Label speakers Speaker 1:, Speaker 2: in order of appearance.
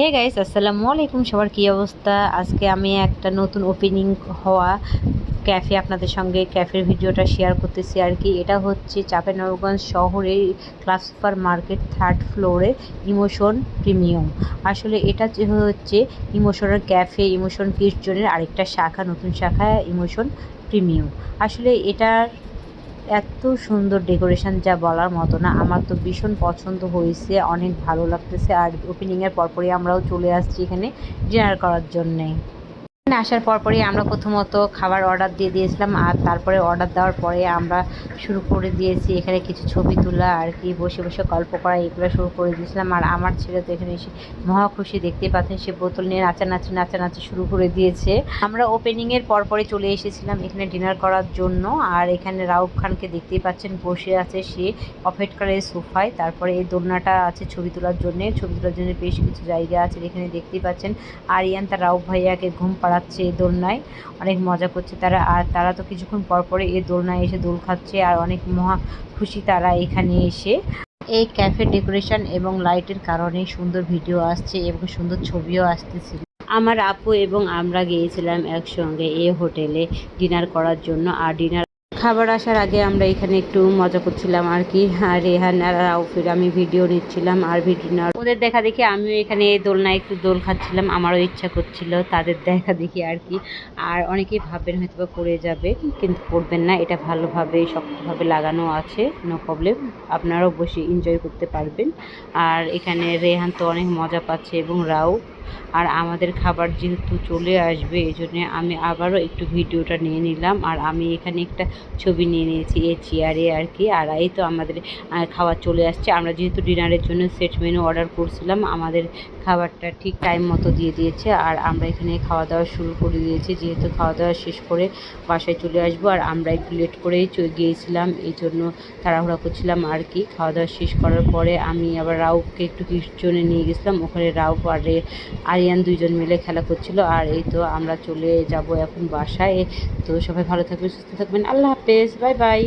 Speaker 1: Hey guys, আসসালামু আলাইকুম। সবার কী অবস্থা? আজকে আমি একটা নতুন ওপেনিং হওয়া ক্যাফে আপনাদের সঙ্গে ক্যাফের ভিডিওটা শেয়ার করতেছি আর কি। এটা হচ্ছে চাঁপাইনবাবগঞ্জ শহরের ক্লাস সুপার মার্কেট থার্ড ফ্লোরে ইমোশন প্রিমিয়াম। আসলে এটা হচ্ছে ইমোশনের ক্যাফে ইমোশন কিচজনের আরেকটা শাখা, নতুন শাখা ইমোশন প্রিমিয়াম। আসলে এটার এত সুন্দর ডেকোরেশন যা বলার মতো না। আমার তো ভীষণ পছন্দ হয়েছে, অনেক ভালো লাগতেছে। আর ওপেনিংয়ের পরপরই আমরাও চলে আসছি এখানে ডিনার করার জন্যে। আসার পরপরই আমরা প্রথমত খাবার অর্ডার দিয়ে দিয়েছিলাম আর তারপরে অর্ডার দেওয়ার পরে আমরা শুরু করে দিয়েছি। এখানে কিছু ছবি তোলা আর কি, বসে বসে গল্প করা এগুলো শুরু করে দিয়েছিলাম। আর আমার ছেলে তো এখানে এসে মহা খুশি দেখতে পাচ্ছেন, সে বোতল নিয়ে নাচানাচি নাচানাচি শুরু করে দিয়েছে। আমরা ওপেনিংয়ের পরপরে চলে এসেছিলাম এখানে ডিনার করার জন্য। আর এখানে রাউফ খানকে দেখতেই পাচ্ছেন, বসে আছে সে অফেট কালারের সোফায়। তারপরে এই দোলনাটা আছে ছবি তোলার জন্য। ছবি তোলার জন্য বেশ কিছু জায়গা আছে এখানে দেখতেই পাচ্ছেন। আরিয়ান তার রাউফ ভাইয়াকে ঘুম পাড়াচ্ছে এই দোলনায়, অনেক মজা করছে তারা। আর তারা তো কিছুক্ষণ পর পরে এই দোলনায় এসে দোল খাচ্ছে আর অনেক মহা খুশি তারা এখানে এসে। এই ক্যাফে ডেকোরেশন এবং লাইটের কারণে সুন্দর ভিডিও আসছে এবং সুন্দর ছবিও আসতেছিল। আমার আপু এবং আমরা গিয়েছিলাম একসঙ্গে এই হোটেলে ডিনার করার জন্য আর ডিনার খাবার আসার আগে আমরা এখানে একটু মজা করছিলাম আর কি। আর রেহান আর রাউফের আমি ভিডিও নিচ্ছিলাম আর ভিডিও নেওয়ার ওদের দেখা দেখি আমিও এখানে দোলনায় একটু দোল খাচ্ছিলাম, আমারও ইচ্ছা করছিল তাদের দেখা দেখি আর কি। আর অনেকেই ভাববেন হয়তো বা পড়ে যাবে, কিন্তু পড়বেন না, এটা ভালোভাবে, শক্তভাবে লাগানো আছে নো প্রবলেম আপনারাও বসে এনজয় করতে পারবেন। আর এখানে রেহান তো অনেক মজা পাচ্ছে এবং রাউ আর আমাদের খাবার যেহেতু চলে আসবে এই জন্যে আমি আবারও একটু ভিডিওটা নিয়ে নিলাম। আর আমি এখানে একটা ছবি নিয়ে নিয়েছি, এই চেয়ারে আর কি। আর এই তো আমাদের খাবার চলে আসছে। আমরা যেহেতু ডিনারের জন্য সেট মেনু অর্ডার করছিলাম, আমাদের খাবারটা ঠিক টাইম মতো দিয়ে দিয়েছে। আর আমরা এখানে খাওয়া দাওয়া শুরু করে দিয়েছি। যেহেতু খাওয়া দাওয়া শেষ করে বাসায় চলে আসব, আর আমরা একটু লেট করেই গিয়েছিলাম, এই জন্য তাড়াহুড়া করছিলাম আর কি। খাওয়া দাওয়া শেষ করার পরে আমি আবার রাউফকে একটু কিচনে নিয়ে গেছিলাম। ওখানে রাউফ আর আরিয়ান দুইজন মিলে খেলা করছিল। আর এই তো আমরা চলে যাব এখন বাসায়। তো সবাই ভালো থাকবেন, সুস্থ থাকবেন। আল্লাহ হাফেজ। Bye bye.